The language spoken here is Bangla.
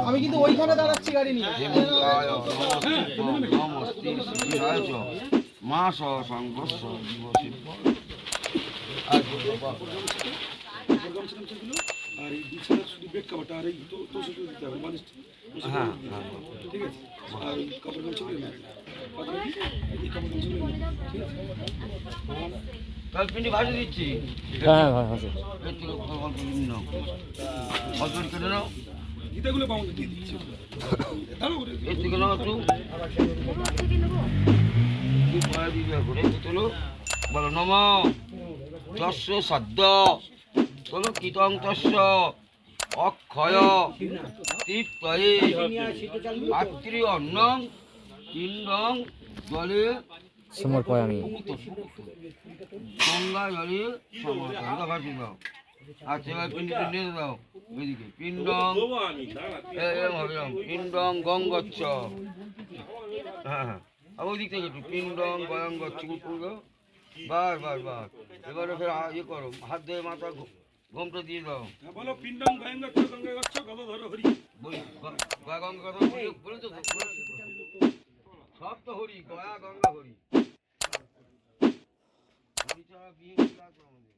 আমি কিন্তু ওইখানে দাঁড়াচ্ছি গাড়ি নিয়ে। মা সহ সংঘর্ষ আর বেড কাভারটা আর এই তো তো শুধু দিতে হবে হ্যাঁ হ্যাঁ ঠিক আছে? আর এই কাপড় গামছাগুলো নেই পাতলা এই কাপড় গামছাগুলো নেই ঠিক আছে? তাহলে পিন্ডি ভাজি দিচ্ছি। হ্যাঁ হ্যাঁ হ্যাঁ অল্প অল্প কেটে নাও। গীতাগুলো দিয়ে দিচ্ছি। দাঁড়াও নাও একটু তোলো। বলো নম। যস্য সাধ্য। বলো কীতং তস্য অক্ষয় তৃপ্তয়ে পাত্রী অন্নং পিণ্ডং জলে সমর্পয় আমি গঙ্গা জলে সমর্পণ আচ্ছা এবার পিন্ডিটা নিয়ে দাও এদিকে। পিণ্ডং পিণ্ডং গঙ্গচ্ছ। হ্যাঁ হ্যাঁ। আর ওই দিক থেকে একটু। পিণ্ডং গঙ্গচ্ছ করব বাস বাস বাস এবারে ফের ইয়ে করো হাত দিয়ে মাথা ঘোমটা দিয়ে দাও। বলো পিণ্ডং গায়ং গচ্ছ গঙ্গা গচ্ছ গদ ধর হরি। গয়া গঙ্গা কথা বলি তো। সব তো হরি গয়া গঙ্গা হরি। হরি ছাড়া বিয়ে আছে আমাদের